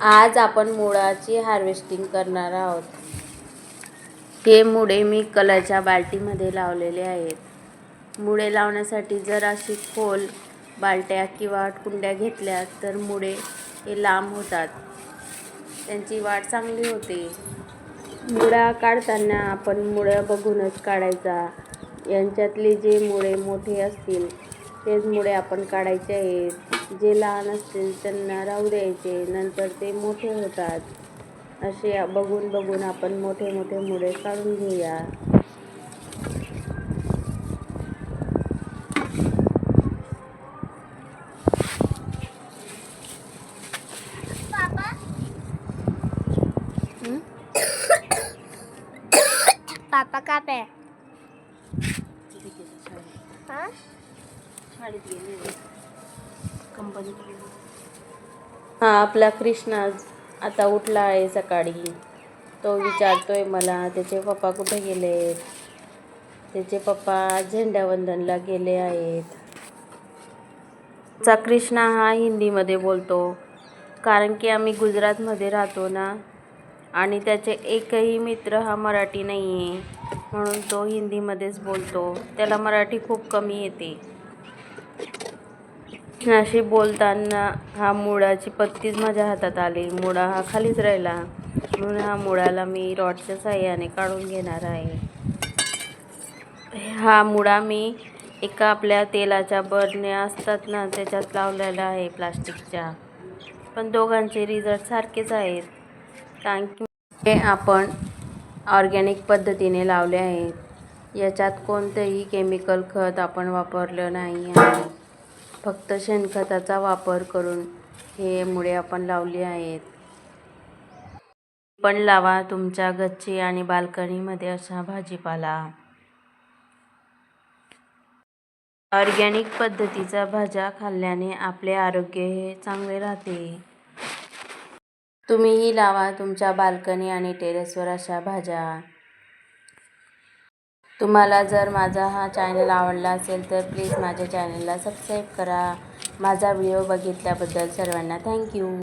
आज आपण मुळाची हार्वेस्टिंग करणार आहोत. हे मुळे मी कलरच्या बाल्टीमध्ये लावलेले आहेत. मुळे लावण्यासाठी जर अशी खोल बालट्या किंवा कुंड्या घेतल्या तर मुळे हे लांब होतात. त्यांची वाढ चांगली होते. मुळा काढताना आपण मुळं बघूनच काढायचा. यांच्यातले जे मुळे मोठे असतील तेच मुळे आपण काढायचे आहेत. जे लहान असतील त्यांना राहू द्यायचे नंतर ते मोठे होतात. असे बघून बघून आपण मोठे मोठे मुळे काढून घेऊया. पापा का पे? हाँ? हा आपला कृष्णा आता उठला आहे सकाळी. तो विचारतोय मला त्याचे पप्पा कुठे गेले त्याचे पप्पा झेंडावंदनला गेले आहेत. चा कृष्णा हा हिंदीमध्ये बोलतो. कारण की आम्ही गुजरातमध्ये राहतो ना आणि त्याचे एकही मित्र हा मराठी नाही आहे म्हणून तो हिंदीमध्येच बोलतो. त्याला मराठी खूप कमी येते. अशी बोलताना हा मुळाची पत्तीच माझ्या हातात आली. मुळा हा खालीच राहिला. म्हणून हा मुळाला मी रॉडच्या साह्याने काढून घेणार आहे. हा मुळा मी एका आपल्या तेलाच्या बरण्या असतात ना त्याच्यात लावलेला आहे प्लास्टिकच्या. पण दोघांचे रिझल्ट सारखेच आहेत. कारण की हे आपण ऑर्गॅनिक पद्धतीने लावले आहेत. याच्यात कोणतंही केमिकल खत आपण वापरलं नाही आहे. फक्त शेणखताचा वापर करून हे मुळे आपण लावली आहेत. पण लावा तुमच्या गच्ची आणि बाल्कनीमध्ये असा भाजीपाला. ऑर्गॅनिक पद्धतीचा भाज्या खाल्ल्याने आपले आरोग्य हे चांगले राहते. तुम्हीही लावा तुमच्या बाल्कनी आणि टेरेसवर अशा भाज्या. तुम्हाला जर माझा हा चॅनल आवडला असेल तर प्लीज माझ्या चॅनलला सबस्क्राईब करा. माझा व्हिडिओ बघितल्याबद्दल सर्वांना थँक्यू